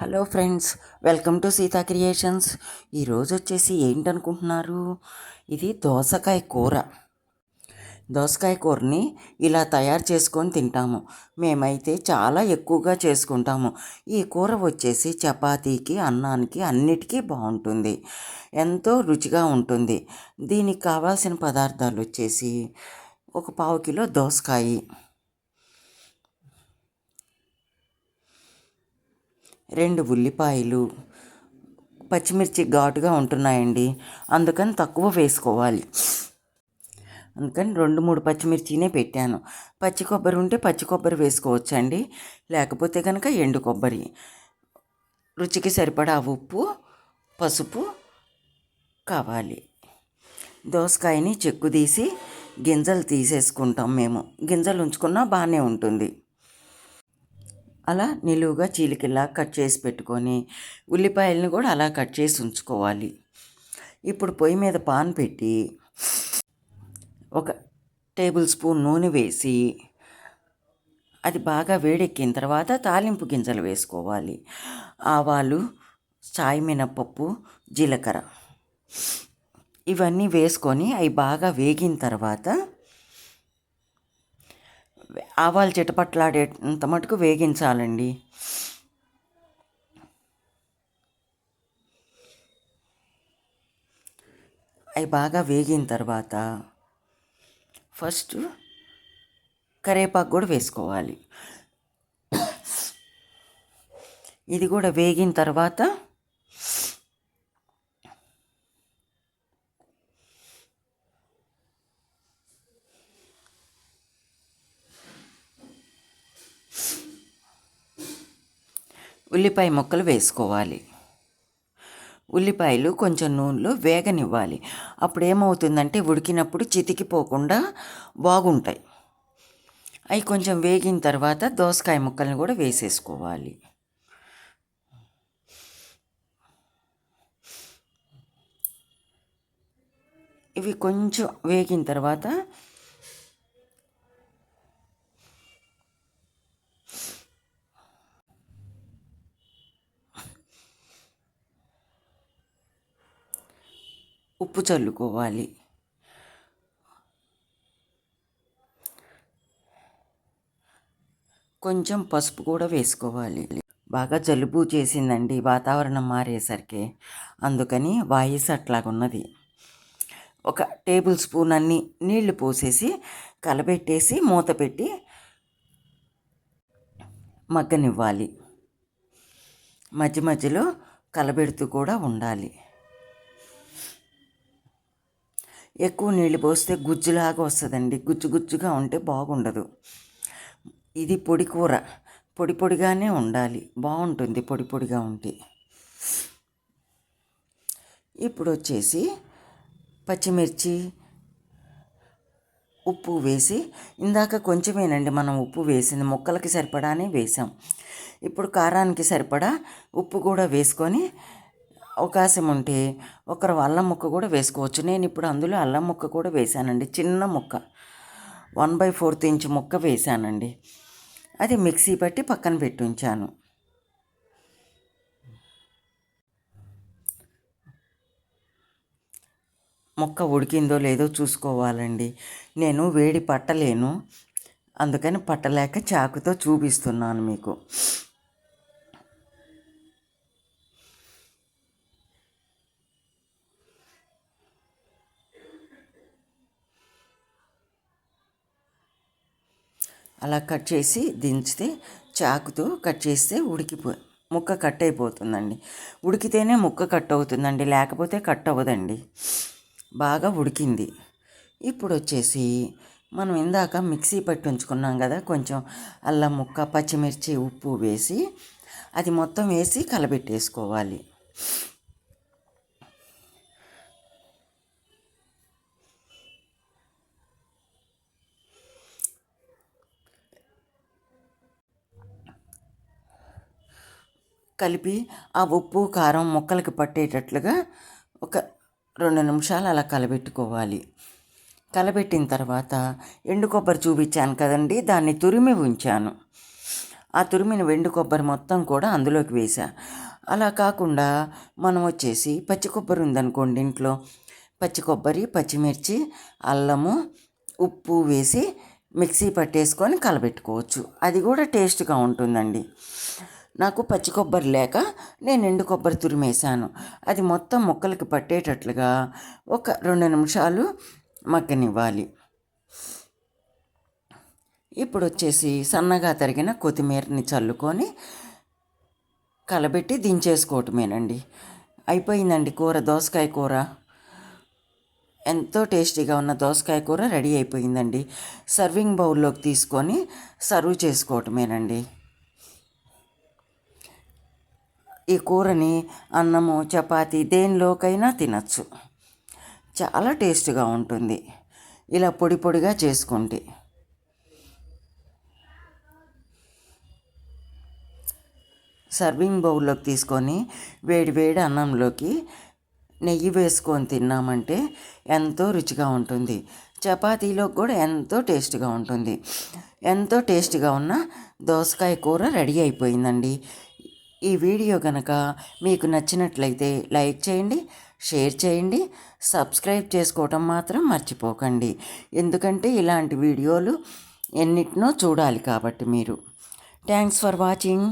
Hello friends welcome to Seetha creations. ఈరోజు వచ్చేసి ఏంటనుకుంటున్నారు? ఇది దోసకాయ కూర. దోసకాయ కూరని ఇలా తయారు చేసుకొని తింటాము. మేమైతే చాలా ఎక్కువగా చేసుకుంటాము. ఈ కూర వచ్చేసి చపాతీకి అన్నానికి అన్నిటికీ బాగుంటుంది. ఎంతో రుచిగా ఉంటుంది. దీనికి కావాల్సిన పదార్థాలు వచ్చేసి ఒక పావు కిలో దోసకాయ. రెండు ఉల్లిపాయలు పచ్చిమిర్చి ఘాటుగా ఉంటున్నాయండి. అందుకని తక్కువ వేసుకోవాలి. అందుకని రెండు మూడు పచ్చిమిర్చినే పెట్టాను. పచ్చి కొబ్బరి ఉంటే పచ్చి కొబ్బరి వేసుకోవచ్చండి. లేకపోతే కనుక ఎండు కొబ్బరి. రుచికి సరిపడా ఉప్పు పసుపు కావాలి. దోసకాయని చెక్కు తీసి గింజలు తీసేసుకుంటాం మేము. గింజలు ఉంచుకున్నా బాగానే ఉంటుంది. అలా నిలువుగా చీలికల్లా కట్ చేసి పెట్టుకొని ఉల్లిపాయలను కూడా అలా కట్ చేసి ఉంచుకోవాలి. ఇప్పుడు పొయ్యి మీద పాన్ పెట్టి ఒక టేబుల్ స్పూన్ నూనె వేసి అది బాగా వేడెక్కిన తర్వాత తాలింపు గింజలు వేసుకోవాలి. ఆవాలు చాయ్ మినపప్పు జీలకర్ర. ఇవన్నీ వేసుకొని అవి బాగా వేగిన తర్వాత ఆవాలు చిటపట్లాడేంత మటుకు వేగించాలండి. అవి బాగా వేగిన తర్వాత ఫస్ట్ కరేపాకు కూడా వేసుకోవాలి. ఇది కూడా వేగిన తర్వాత ఉల్లిపాయ ముక్కలు వేసుకోవాలి. ఉల్లిపాయలు కొంచెం నూనెలో వేగనివ్వాలి. అప్పుడు ఏమవుతుందంటే ఉడికినప్పుడు చితికిపోకుండా బాగుంటాయి. అవి కొంచెం వేగిన తర్వాత దోసకాయ ముక్కల్ని కూడా వేసేసుకోవాలి. ఇవి కొంచెం వేగిన తర్వాత ఉప్పు చల్లుకోవాలి. కొంచెం పసుపు కూడా వేసుకోవాలి. బాగా జలుబు చేసిందండి వాతావరణం మారేసరికి. అందుకని వాయిస్ అట్లాగున్నది. ఒక టేబుల్ స్పూన్ అన్ని నీళ్ళు పోసేసి కలబెట్టేసి మూత పెట్టి మగ్గనివ్వాలి. మధ్య మధ్యలో కలబెడుతూ కూడా ఉండాలి. ఎక్కువ నీళ్ళు పోస్తే గుజ్జులాగా వస్తుందండి. గుజ్జు గుజ్జుగా ఉంటే బాగుండదు. ఇది పొడి కూర. పొడి పొడిగానే ఉండాలి. బాగుంటుంది పొడి పొడిగా ఉంటే. ఇప్పుడు వచ్చేసి పచ్చిమిర్చి ఉప్పు వేసి ఇందాక కొంచెమేనండి మనం ఉప్పు వేసింది. ముక్కలకి సరిపడానే వేసాం. ఇప్పుడు కారానికి సరిపడా ఉప్పు కూడా వేసుకొని అవకాశం ఉంటే ఒకరు అల్లం ముక్క కూడా వేసుకోవచ్చు. నేను ఇప్పుడు అందులో అల్లం ముక్క కూడా వేశానండి. చిన్న ముక్క. వన్ బై ఫోర్త్ ఇంచ్ ముక్క వేశానండి. అది మిక్సీ పట్టి పక్కన పెట్టి ఉంచాను. ముక్క ఉడికిందో లేదో చూసుకోవాలండి. నేను వేడి పట్టలేను. అందుకని పట్టలేక చాకుతో చూపిస్తున్నాను మీకు. అలా కట్ చేసి దించితే చాకుతో కట్ చేస్తే ఉడికిపో ముక్క కట్ అయిపోతుందండి. ఉడికితేనే ముక్క కట్ అవుతుందండి లేకపోతే కట్ అవ్వదండి. బాగా ఉడికింది. ఇప్పుడు వచ్చేసి మనం ఇందాక మిక్సీ పట్టి ఉంచుకున్నాం కదా కొంచెం అల్లం ముక్క పచ్చిమిర్చి ఉప్పు వేసి అది మొత్తం వేసి కలబెట్టేసుకోవాలి. కలిపి ఆ ఉప్పు కారం ముక్కలకి పట్టేటట్లుగా ఒక రెండు నిమిషాలు అలా కలబెట్టుకోవాలి. కలబెట్టిన తర్వాత ఎండు కొబ్బరి చూపించాను కదండి దాన్ని తురిమి ఉంచాను. ఆ తురిమిన వెండు కొబ్బరి మొత్తం కూడా అందులోకి వేసా అలా కాకుండా మనం వచ్చేసి పచ్చి కొబ్బరి ఉందనుకోండి ఇంట్లో. పచ్చి కొబ్బరి పచ్చిమిర్చి అల్లము ఉప్పు వేసి మిక్సీ పట్టేసుకొని కలబెట్టుకోవచ్చు. అది కూడా టేస్ట్గా ఉంటుందండి. నాకు పచ్చి కొబ్బరి లేక నేను ఎండు కొబ్బరి తురిమేశాను. అది మొత్తం ముక్కలకి పట్టేటట్లుగా ఒక రెండు నిమిషాలు మగ్గనివ్వాలి. ఇప్పుడు వచ్చేసి సన్నగా తరిగిన కొత్తిమీరని చల్లుకొని కలబెట్టి దించేసుకోవటమేనండి. అయిపోయిందండి కూర దోసకాయ కూర. ఎంతో టేస్టీగా ఉన్న దోసకాయ కూర రెడీ అయిపోయిందండి. సర్వింగ్ బౌల్లోకి తీసుకొని సర్వ్ చేసుకోవటమేనండి. ఈ కూరని అన్నము చపాతి దేనిలోకైనా తినచ్చు. చాలా టేస్ట్గా ఉంటుంది. ఇలా పొడి పొడిగా చేసుకుంటే. సర్వింగ్ బౌల్లోకి తీసుకొని వేడి వేడి అన్నంలోకి నెయ్యి వేసుకొని తిన్నామంటే ఎంతో రుచిగా ఉంటుంది. చపాతీలో కూడా ఎంతో టేస్ట్గా ఉంటుంది. ఎంతో టేస్ట్గా ఉన్న దోసకాయ కూర రెడీ అయిపోయిందండి. ఈ వీడియో కనుక మీకు నచ్చినట్లయితే లైక్ చేయండి షేర్ చేయండి సబ్స్క్రైబ్ చేసుకోవటం మాత్రం మర్చిపోకండి. ఎందుకంటే ఇలాంటి వీడియోలు ఎన్నిటినో చూడాలి కాబట్టి మీరు. Thanks for watching.